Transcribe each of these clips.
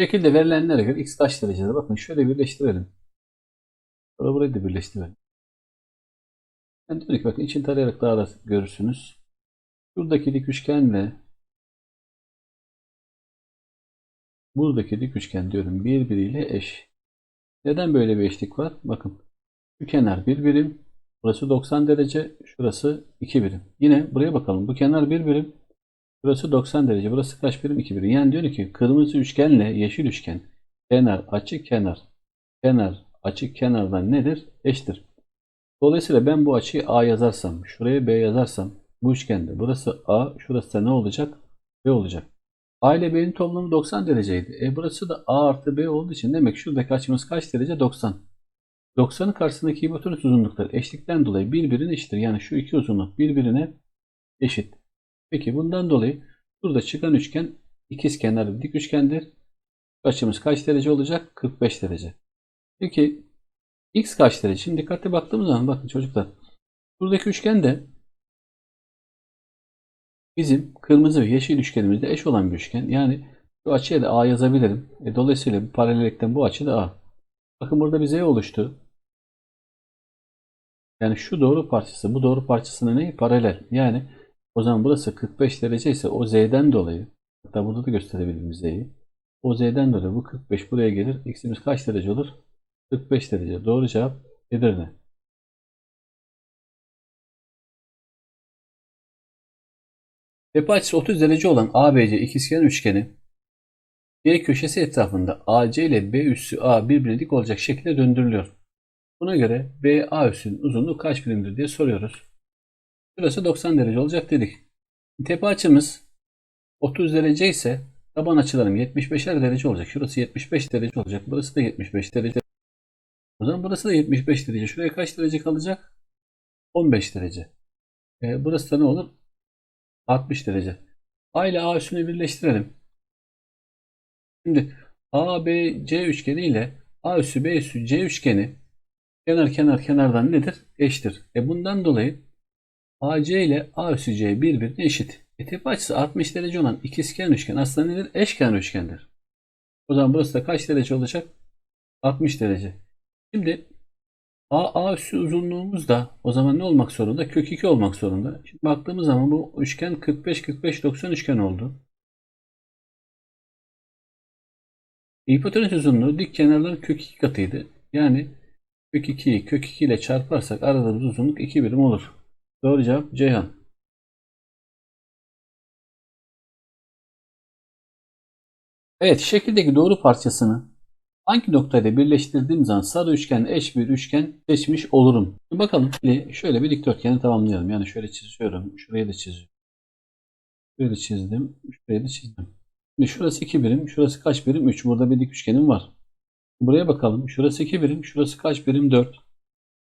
Şekilde verilenlere göre x kaç derecede? Bakın şöyle birleştirelim. Sonra burayı da birleştirelim. Ben diyorum ki bakın için tarayarak daha da görürsünüz. Şuradaki dik üçgenle buradaki dik üçgen diyorum birbiriyle eş. Neden böyle bir eşlik var? Bakın şu kenar bir birim, burası 90 derece, şurası 2 birim. Yine buraya bakalım. Bu kenar bir birim, burası 90 derece, burası kaç birim? 2 birim. Yani diyor ki kırmızı üçgenle yeşil üçgen kenar açık kenar kenar açık kenardan nedir? Eşittir. Dolayısıyla ben bu açıyı A yazarsam, şuraya B yazarsam bu üçgende burası A, şurası da ne olacak? B olacak. A ile B'nin toplamı 90 dereceydi. E burası da A artı B olduğu için demek ki şuradaki açımız kaç derece? 90. 90'ın karşısındaki hipotenüs uzunlukları eşlikten dolayı birbirine eşittir. Yani şu iki uzunluk birbirine eşit. Peki bundan dolayı burada çıkan üçgen ikizkenarlı dik üçgendir. Açımız kaç derece olacak? 45 derece. Peki x kaç derece? Şimdi dikkatli baktığımız zaman bakın çocuklar. Buradaki üçgen de bizim kırmızı ve yeşil üçgenimizde eş olan bir üçgen. Yani şu açıya da A yazabilirim. E, dolayısıyla paralellikten bu açı da A. Bakın burada bir Z oluştu. Yani şu doğru parçası bu doğru parçasına ne? Paralel. Yani o zaman burası 45 derece ise o Z'den dolayı hatta burada da gösterebilirim Z'yi. O Z'den dolayı bu 45 buraya gelir. X'imiz kaç derece olur? 45 derece. Doğru cevap Edirne. Tepe açısı 30 derece olan ABC ikizkenar üçgeni C köşesi etrafında AC ile B üssü A birbirine dik olacak şekilde döndürülüyor. Buna göre BA üssünün uzunluğu kaç birimdir diye soruyoruz. Şurası 90 derece olacak dedik. Tepe açımız 30 derece ise taban açılarım 75'er derece olacak. Şurası 75 derece olacak. Burası da 75 derece. O zaman burası da 75 derece. Şuraya kaç derece kalacak? 15 derece. E, burası da ne olur? 60 derece. A ile A üssünü birleştirelim. Şimdi ABC üçgeni ile A üssü B üssü C üçgeni kenar kenar kenardan nedir? Eşittir. E bundan dolayı AC ile A üssü C birbirine eşit. E açısı 60 derece olan ikizkenar üçgen aslında nedir? Eşkenar üçgendir. O zaman burası da kaç derece olacak? 60 derece. Şimdi A, A üssü uzunluğumuz da o zaman ne olmak zorunda? Kök 2 olmak zorunda. Şimdi baktığımız zaman bu üçgen 45 45 90 üçgen oldu. Hipotenüs uzunluğu dik kenarların kök 2 katıydı. Yani kök 2'yi kök 2 ile çarparsak aradığımız uzunluk 2 birim olur. Doğru cevap Ceyhan. Evet şekildeki doğru parçasını hangi noktayla birleştirdiğim zaman sarı üçgenle eş bir üçgen seçmiş olurum. Şimdi bakalım şöyle bir dikdörtgeni tamamlayalım. Yani şöyle çiziyorum. Şurayı da çiziyorum. Şöyle çizdim. Şurayı da çizdim. Şimdi şurası 2 birim. Şurası kaç birim? 3. Burada bir dik üçgenim var. Buraya bakalım. Şurası 2 birim. Şurası kaç birim? 4.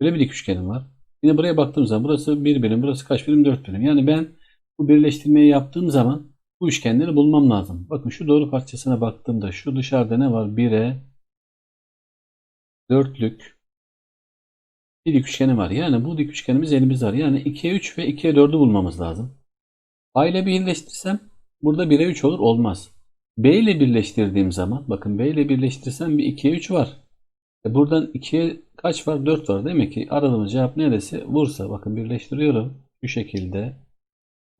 Böyle bir dik üçgenim var. Yine buraya baktığım zaman burası 1 birim. Burası kaç birim? 4 birim. Yani ben bu birleştirmeyi yaptığım zaman bu üçgenleri bulmam lazım. Bakın şu doğru parçasına baktığımda şu dışarıda ne var? 1'e 4'lük bir dik üçgeni var. Yani bu dik üçgenimiz elimizde var. Yani 2'ye 3 ve 2'ye 4'ü bulmamız lazım. A ile birleştirsem burada 1'e 3 olur. Olmaz. B ile birleştirdiğim zaman bakın B ile birleştirsem bir 2'ye 3 var. E buradan 2'ye kaç var? 4 var. Demek ki aradığımız cevap neresi? Bursa. Bakın birleştiriyorum. Şu şekilde.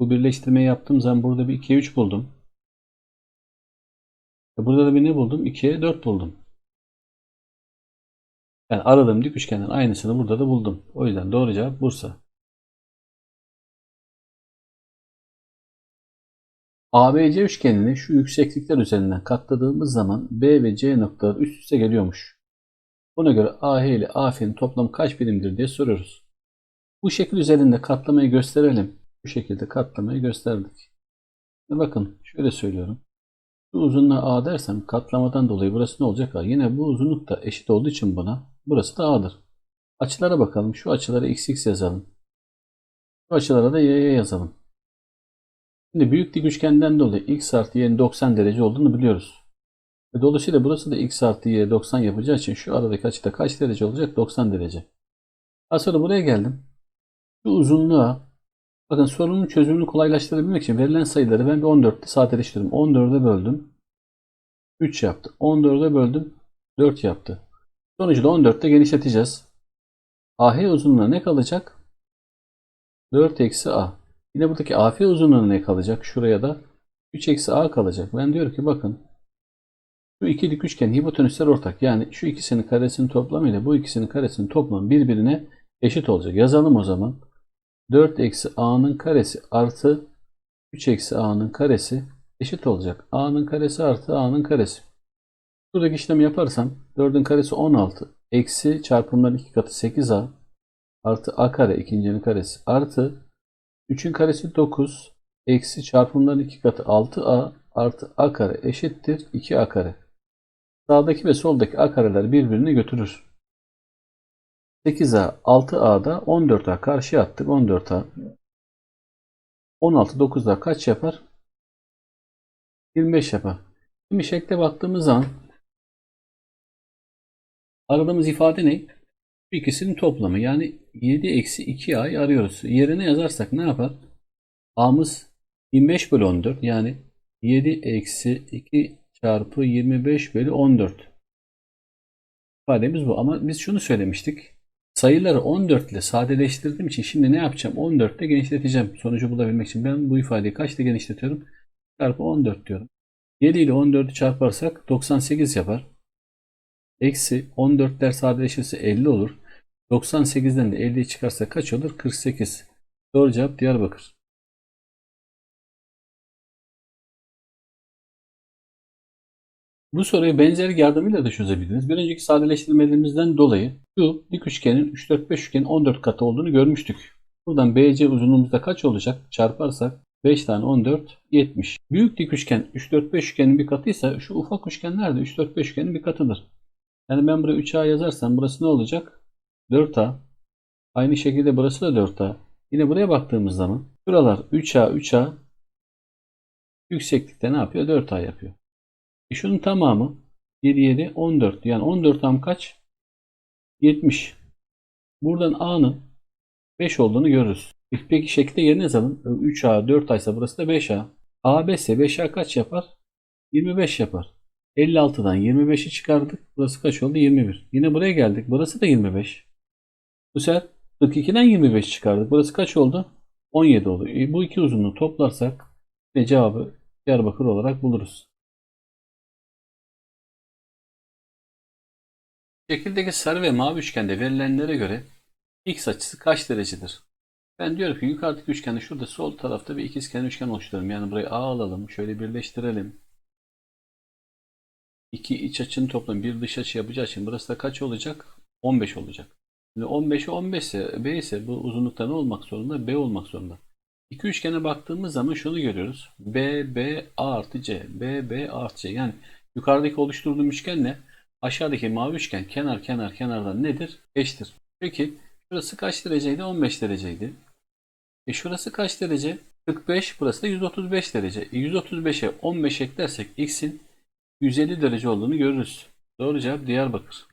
Bu birleştirmeyi yaptığım zaman burada bir 2'ye 3 buldum. E burada da bir ne buldum? 2'ye 4 buldum. Yani aradığım dik üçgenden aynısını burada da buldum. O yüzden doğru cevap Bursa. ABC üçgenini şu yükseklikler üzerinden katladığımız zaman B ve C noktaları üst üste geliyormuş. Buna göre AH ile AF'nin toplamı kaç birimdir diye soruyoruz. Bu şekil üzerinde katlamayı gösterelim. Bu şekilde katlamayı gösterdik. Şimdi bakın şöyle söylüyorum. Şu uzunluğa A dersem katlamadan dolayı burası ne olacak? A. Yine bu uzunluk da eşit olduğu için buna burası da A'dır. Açılara bakalım. Şu açılara XX yazalım. Şu açılara da YY yazalım. Şimdi büyük dik üçgenden dolayı x artı y'nin 90 derece olduğunu biliyoruz. Dolayısıyla burası da x artı y 90 yapacağı için şu aradaki açıda kaç derece olacak? 90 derece. Daha sonra buraya geldim. Şu uzunluğa bakın sorunun çözümünü kolaylaştırabilmek için verilen sayıları ben bir 14'te sadeleştirdim. 14'e böldüm. 3 yaptı. 14'e böldüm. 4 yaptı. Sonucu da 14'te genişleteceğiz. AH uzunluğuna ne kalacak? 4 eksi A. Yine buradaki AF uzunluğuna ne kalacak? Şuraya da 3 eksi A kalacak. Ben diyorum ki bakın şu iki dik üçgen hipotenüsler ortak. Yani şu ikisinin karesinin toplamı ile bu ikisinin karesinin toplamı birbirine eşit olacak. Yazalım o zaman. 4 eksi A'nın karesi artı 3 eksi A'nın karesi eşit olacak. A'nın karesi artı A'nın karesi. Buradaki işlemi yaparsam 4'ün karesi 16 eksi çarpımların iki katı 8A artı A kare ikincinin karesi artı 3'ün karesi 9 eksi çarpımların iki katı 6A artı A kare eşittir 2A kare. Sağdaki ve soldaki A kareler birbirini götürür. 8A 6A'da 14A karşıya attık 14A. 16 9'da kaç yapar? 25 yapar. Şimdi şekle baktığımız zaman aradığımız ifade ne? Bu ikisinin toplamı. Yani 7 eksi 2a'yı arıyoruz. Yerine yazarsak ne yapar? A'mız 25 bölü 14. Yani 7 eksi 2 çarpı 25 bölü 14. İfademiz bu. Ama biz şunu söylemiştik. Sayıları 14 ile sadeleştirdiğim için şimdi ne yapacağım? 14 ile genişleteceğim. Sonucu bulabilmek için ben bu ifadeyi kaçta genişletiyorum? Çarpı 14 diyorum. 7 ile 14'ü çarparsak 98 yapar. Eksi 14'ler sadeleşirse 50 olur. 98'den de 50'yi çıkarsa kaç olur? 48. Doğru cevap Diyarbakır. Bu soruyu benzerlik yardımıyla da çözebiliriz. Bir önceki sadeleştirmelerimizden dolayı şu dik üçgenin 3, 4, 5 üçgenin 14 katı olduğunu görmüştük. Buradan BC uzunluğumuzda kaç olacak? Çarparsak 5 tane 14, 70. Büyük dik üçgen 3, 4, 5 üçgenin bir katıysa şu ufak üçgenler de 3, 4, 5 üçgenin bir katıdır. Yani ben buraya 3A yazarsam burası ne olacak? 4A. Aynı şekilde burası da 4A. Yine buraya baktığımız zaman şuralar 3A, 3A yükseklikte ne yapıyor? 4A yapıyor. E şunun tamamı 7, 7, 14. Yani 14 tam kaç? 70. Buradan A'nın 5 olduğunu görürüz. E Peki şekilde yerine yazalım. 3A, 4A ise burası da 5A. A 5 ise 5A kaç yapar? 25 yapar. 56'dan 25'i çıkardık. Burası kaç oldu? 21. Yine buraya geldik. Burası da 25. Bu sefer 42'den 25 çıkardık. Burası kaç oldu? 17 oldu. E bu iki uzunluğu toplarsak ne cevabı Diyarbakır olarak buluruz. Şekildeki sarı ve mavi üçgende verilenlere göre x açısı kaç derecedir? Ben diyorum ki yukarıdaki üçgende şurada sol tarafta bir ikizkenar üçgen oluşturalım. Yani burayı A alalım. Şöyle birleştirelim. İki iç açının toplamı bir dış açı yapacağı için burası da kaç olacak? 15 olacak. Şimdi 15'e 15 ise B ise bu uzunlukta ne olmak zorunda? B olmak zorunda. İki üçgene baktığımız zaman şunu görüyoruz. B, B, A artı C. B, B, artı C. Yani yukarıdaki oluşturduğum üçgenle aşağıdaki mavi üçgen kenar kenar kenardan nedir? Eşittir. Peki şurası kaç dereceydi? 15 dereceydi. E şurası kaç derece? 45. Burası da 135 derece. E 135'e 15 eklersek x'in 150 derece olduğunu görürüz. Doğru cevap Diyarbakır.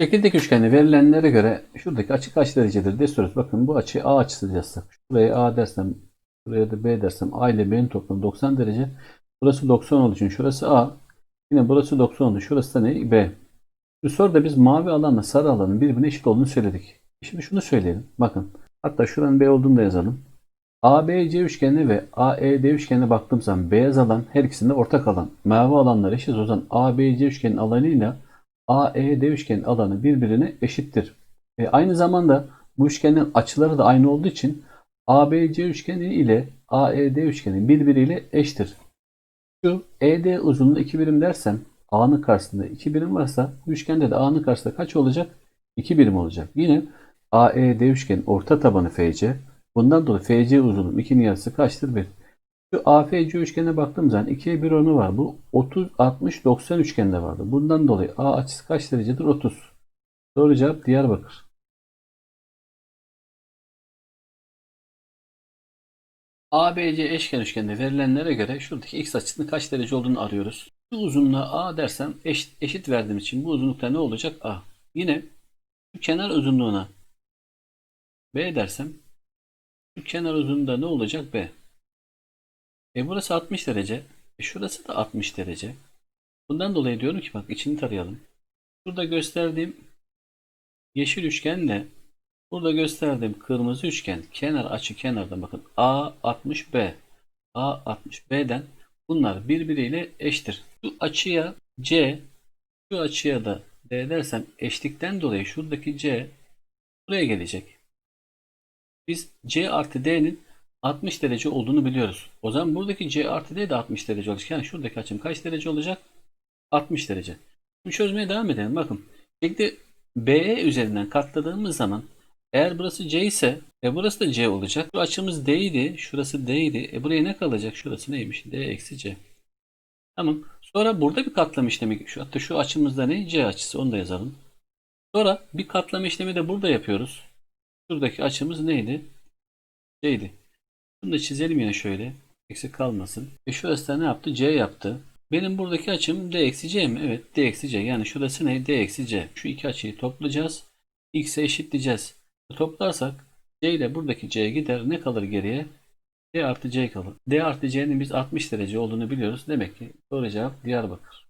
Şekildeki üçgende verilenlere göre şuradaki açı kaç derecedir diye soruyoruz. Bakın bu açı A açısı yazsak. Şuraya A dersem, buraya da B dersem A ile B'nin toplamı 90 derece. Burası 90 olduğu için şurası A. Yine burası 90 olduğu Şurası da ne? B. Bu soruda biz mavi alanla sarı alanın birbirine eşit olduğunu söyledik. Şimdi şunu söyleyelim. Bakın. Hatta şuranın B olduğunu da yazalım. ABC üçgeni ve AED üçgenine baktığım zaman beyaz alan her ikisinde ortak alan. Mavi alanlar eşit o zaman ABC üçgenin alanıyla AED üçgenin alanı birbirine eşittir. E, aynı zamanda bu üçgenin açıları da aynı olduğu için ABC üçgeni ile AED üçgeni birbiriyle eşittir. Şu ED uzunluğu 2 birim dersem A'nın karşısında 2 birim varsa bu üçgende de A'nın karşısında kaç olacak? 2 birim olacak. Yine AED üçgenin orta tabanı FC Bundan dolayı FC uzunluğu 2'nin yarısı kaçtır? 1. Şu AFC üçgenine baktığım zaman 2'ye 1 oranı var. Bu 30, 60, 90 üçgende vardı. Bundan dolayı A açısı kaç derecedir? 30. Doğru cevap Diyarbakır. ABC eşken üçgende verilenlere göre şuradaki x açısının kaç derece olduğunu arıyoruz. Şu uzunluğa A dersem eşit, eşit verdiğim için bu uzunlukta ne olacak? A. Yine şu kenar uzunluğuna B dersem şu kenar uzunluğunda ne olacak? B. E burası 60 derece. E şurası da 60 derece. Bundan dolayı diyorum ki bak içini tarayalım. Burada gösterdiğim yeşil üçgenle burada gösterdiğim kırmızı üçgen kenar açı kenardan bakın A 60B A 60B'den bunlar birbiriyle eşittir. Şu açıya C şu açıya da D dersem eşlikten dolayı şuradaki C buraya gelecek. Biz C artı D'nin 60 derece olduğunu biliyoruz. O zaman buradaki C artı D de 60 derece olacak. Yani şuradaki açım kaç derece olacak? 60 derece. Şimdi çözmeye devam edelim. Bakın. Şimdi BE üzerinden katladığımız zaman eğer burası C ise e burası da C olacak. Şu açımız D idi. Şurası D idi. E buraya ne kalacak? Şurası neymiş? D eksi C. Tamam. Sonra burada bir katlama işlemi. Şu, hatta şu açımızda ne? C açısı. Onu da yazalım. Sonra bir katlama işlemi de burada yapıyoruz. Şuradaki açımız neydi? C'ydi. Bunu da çizelim yine şöyle. Eksik kalmasın. E şurası da ne yaptı? C yaptı. Benim buradaki açım D eksi C mi? Evet D eksi C. Yani şurası ne? D eksi C. Şu iki açıyı toplayacağız. X'e eşitleyeceğiz. Toplarsak C ile buradaki C gider. Ne kalır geriye? D artı C kalır. D artı C'nin biz 60 derece olduğunu biliyoruz. Demek ki doğru cevap Diyarbakır.